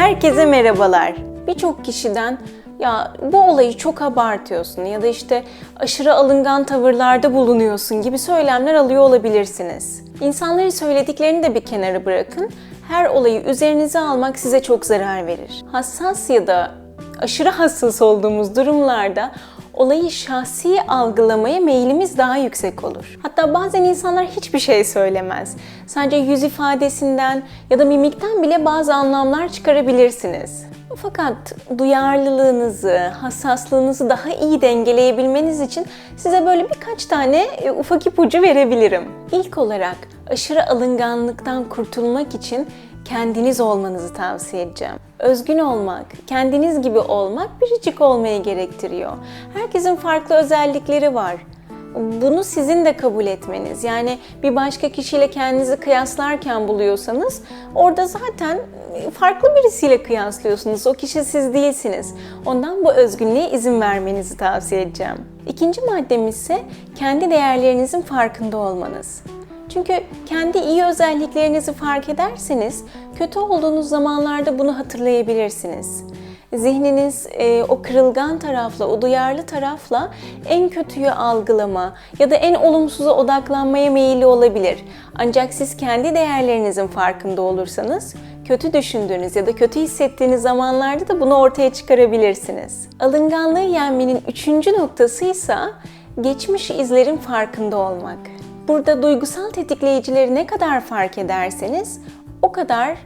Herkese merhabalar. Birçok kişiden ya bu olayı çok abartıyorsun ya da işte aşırı alıngan tavırlarda bulunuyorsun gibi söylemler alıyor olabilirsiniz. İnsanların söylediklerini de bir kenara bırakın. Her olayı üzerinize almak size çok zarar verir. Hassas ya da aşırı hassas olduğumuz durumlarda olayı şahsi algılamaya meyilimiz daha yüksek olur. Hatta bazen insanlar hiçbir şey söylemez. Sadece yüz ifadesinden ya da mimikten bile bazı anlamlar çıkarabilirsiniz. Fakat duyarlılığınızı, hassaslığınızı daha iyi dengeleyebilmeniz için size böyle birkaç tane e, ufak ipucu verebilirim. İlk olarak aşırı alınganlıktan kurtulmak için kendiniz olmanızı tavsiye edeceğim. Özgün olmak, kendiniz gibi olmak biricik olmayı gerektiriyor. Herkesin farklı özellikleri var. Bunu sizin de kabul etmeniz. Yani bir başka kişiyle kendinizi kıyaslarken buluyorsanız orada zaten farklı birisiyle kıyaslıyorsunuz. O kişi siz değilsiniz. Ondan bu özgünlüğe izin vermenizi tavsiye edeceğim. İkinci maddemiz ise kendi değerlerinizin farkında olmanız. Çünkü kendi iyi özelliklerinizi fark ederseniz kötü olduğunuz zamanlarda bunu hatırlayabilirsiniz. Zihniniz e, o kırılgan tarafla, o duyarlı tarafla en kötüyü algılama ya da en olumsuza odaklanmaya meyilli olabilir. Ancak siz kendi değerlerinizin farkında olursanız kötü düşündüğünüz ya da kötü hissettiğiniz zamanlarda da bunu ortaya çıkarabilirsiniz. Alınganlığı yenmenin üçüncü noktası ise geçmiş izlerin farkında olmak. Burada duygusal tetikleyicileri ne kadar fark ederseniz o kadar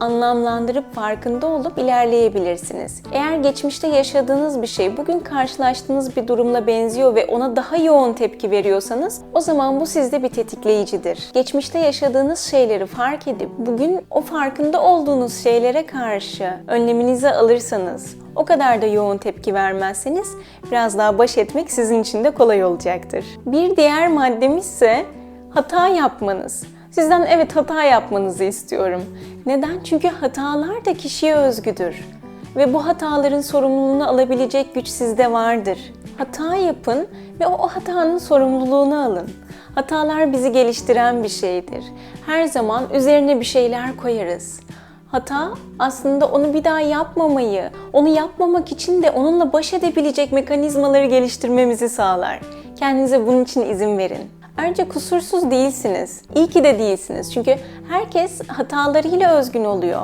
anlamlandırıp farkında olup ilerleyebilirsiniz. Eğer geçmişte yaşadığınız bir şey bugün karşılaştığınız bir durumla benziyor ve ona daha yoğun tepki veriyorsanız o zaman bu sizde bir tetikleyicidir. Geçmişte yaşadığınız şeyleri fark edip bugün o farkında olduğunuz şeylere karşı önleminizi alırsanız o kadar da yoğun tepki vermezseniz biraz daha baş etmek sizin için de kolay olacaktır. Bir diğer maddemiz ise hata yapmanız. Sizden evet hata yapmanızı istiyorum. Neden? Çünkü hatalar da kişiye özgüdür. Ve bu hataların sorumluluğunu alabilecek güç sizde vardır. Hata yapın ve o hatanın sorumluluğunu alın. Hatalar bizi geliştiren bir şeydir. Her zaman üzerine bir şeyler koyarız. Hata aslında onu bir daha yapmamayı, onu yapmamak için de onunla baş edebilecek mekanizmaları geliştirmemizi sağlar. Kendinize bunun için izin verin. Ayrıca kusursuz değilsiniz. İyi ki de değilsiniz. Çünkü herkes hatalarıyla özgün oluyor.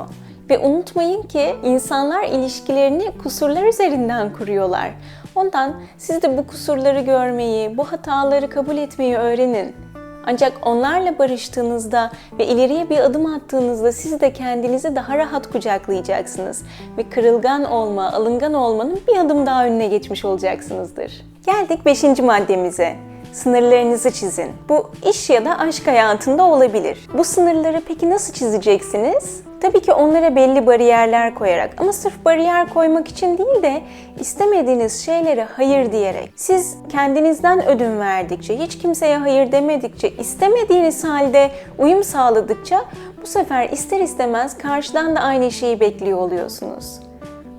Ve unutmayın ki insanlar ilişkilerini kusurlar üzerinden kuruyorlar. Ondan siz de bu kusurları görmeyi, bu hataları kabul etmeyi öğrenin. Ancak onlarla barıştığınızda ve ileriye bir adım attığınızda siz de kendinizi daha rahat kucaklayacaksınız ve kırılgan olma, alıngan olmanın bir adım daha önüne geçmiş olacaksınızdır. Geldik 5. maddemize. Sınırlarınızı çizin. Bu iş ya da aşk hayatında olabilir. Bu sınırları peki nasıl çizeceksiniz? Tabii ki onlara belli bariyerler koyarak ama sırf bariyer koymak için değil de istemediğiniz şeylere hayır diyerek. Siz kendinizden ödün verdikçe, hiç kimseye hayır demedikçe, istemediğiniz halde uyum sağladıkça bu sefer ister istemez karşıdan da aynı şeyi bekliyor oluyorsunuz.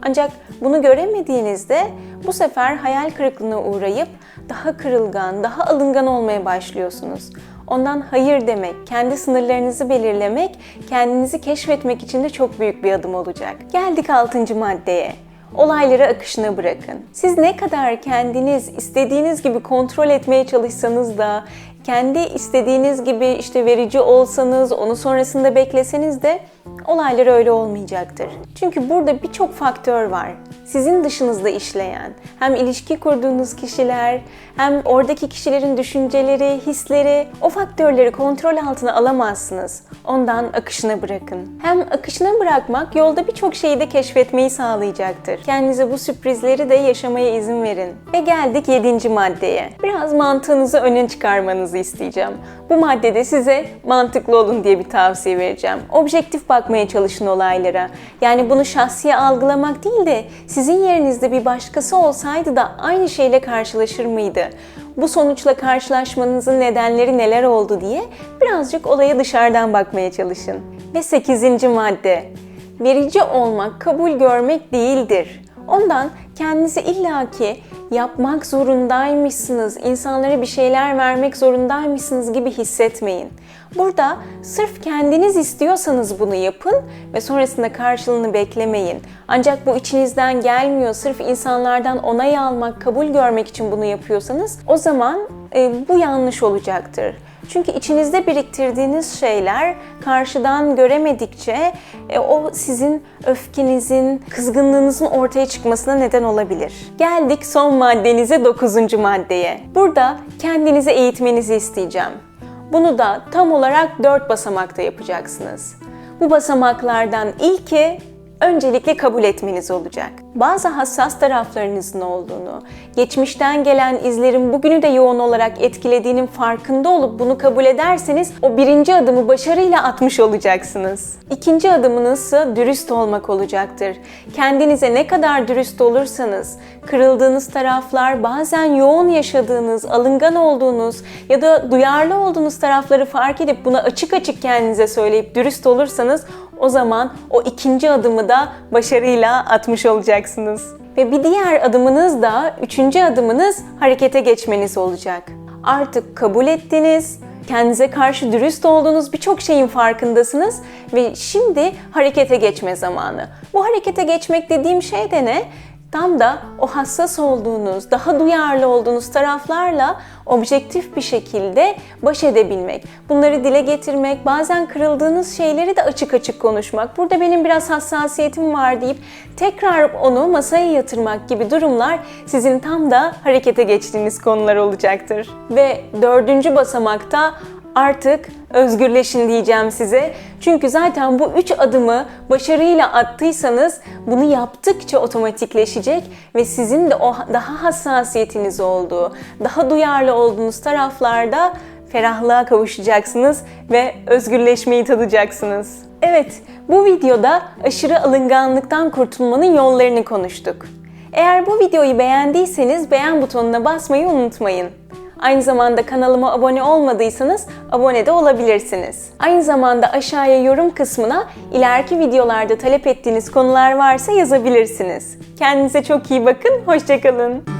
Ancak bunu göremediğinizde bu sefer hayal kırıklığına uğrayıp daha kırılgan, daha alıngan olmaya başlıyorsunuz. Ondan hayır demek, kendi sınırlarınızı belirlemek, kendinizi keşfetmek için de çok büyük bir adım olacak. Geldik 6. maddeye. Olayları akışına bırakın. Siz ne kadar kendiniz istediğiniz gibi kontrol etmeye çalışsanız da kendi istediğiniz gibi işte verici olsanız, onu sonrasında bekleseniz de olaylar öyle olmayacaktır. Çünkü burada birçok faktör var. Sizin dışınızda işleyen, hem ilişki kurduğunuz kişiler, hem oradaki kişilerin düşünceleri, hisleri, o faktörleri kontrol altına alamazsınız. Ondan akışına bırakın. Hem akışına bırakmak yolda birçok şeyi de keşfetmeyi sağlayacaktır. Kendinize bu sürprizleri de yaşamaya izin verin. Ve geldik 7. maddeye. Biraz mantığınızı öne çıkarmanızı isteyeceğim. Bu maddede size mantıklı olun diye bir tavsiye vereceğim. Objektif bakmaya çalışın olaylara. Yani bunu şahsiye algılamak değil de sizin yerinizde bir başkası olsaydı da aynı şeyle karşılaşır mıydı? Bu sonuçla karşılaşmanızın nedenleri neler oldu diye birazcık olaya dışarıdan bakmaya çalışın. Ve 8. madde. Verici olmak kabul görmek değildir. Ondan kendinizi illaki yapmak zorundaymışsınız, insanlara bir şeyler vermek zorundaymışsınız gibi hissetmeyin. Burada sırf kendiniz istiyorsanız bunu yapın ve sonrasında karşılığını beklemeyin. Ancak bu içinizden gelmiyor, sırf insanlardan onay almak, kabul görmek için bunu yapıyorsanız o zaman e, bu yanlış olacaktır. Çünkü içinizde biriktirdiğiniz şeyler karşıdan göremedikçe e, o sizin öfkenizin, kızgınlığınızın ortaya çıkmasına neden olabilir. Geldik son maddenize, dokuzuncu maddeye. Burada kendinize eğitmenizi isteyeceğim. Bunu da tam olarak dört basamakta yapacaksınız. Bu basamaklardan ilki öncelikle kabul etmeniz olacak. Bazı hassas taraflarınızın olduğunu, geçmişten gelen izlerin bugünü de yoğun olarak etkilediğinin farkında olup bunu kabul ederseniz o birinci adımı başarıyla atmış olacaksınız. İkinci adımınız ise dürüst olmak olacaktır. Kendinize ne kadar dürüst olursanız, kırıldığınız taraflar, bazen yoğun yaşadığınız, alıngan olduğunuz ya da duyarlı olduğunuz tarafları fark edip buna açık açık kendinize söyleyip dürüst olursanız o zaman o ikinci da başarıyla atmış olacaksınız. Ve bir diğer adımınız da, üçüncü adımınız harekete geçmeniz olacak. Artık kabul ettiniz, kendinize karşı dürüst olduğunuz birçok şeyin farkındasınız ve şimdi harekete geçme zamanı. Bu harekete geçmek dediğim şey de ne? Tam da o hassas olduğunuz, daha duyarlı olduğunuz taraflarla objektif bir şekilde baş edebilmek. Bunları dile getirmek, bazen kırıldığınız şeyleri de açık açık konuşmak. Burada benim biraz hassasiyetim var deyip tekrar onu masaya yatırmak gibi durumlar sizin tam da harekete geçtiğiniz konular olacaktır. Ve dördüncü basamakta artık özgürleşin diyeceğim size. Çünkü zaten bu üç adımı başarıyla attıysanız bunu yaptıkça otomatikleşecek ve sizin de o daha hassasiyetiniz olduğu, daha duyarlı olduğunuz taraflarda ferahlığa kavuşacaksınız ve özgürleşmeyi tadacaksınız. Evet, bu videoda aşırı alınganlıktan kurtulmanın yollarını konuştuk. Eğer bu videoyu beğendiyseniz beğen butonuna basmayı unutmayın. Aynı zamanda kanalıma abone olmadıysanız abone de olabilirsiniz. Aynı zamanda aşağıya yorum kısmına ileriki videolarda talep ettiğiniz konular varsa yazabilirsiniz. Kendinize çok iyi bakın, hoşçakalın.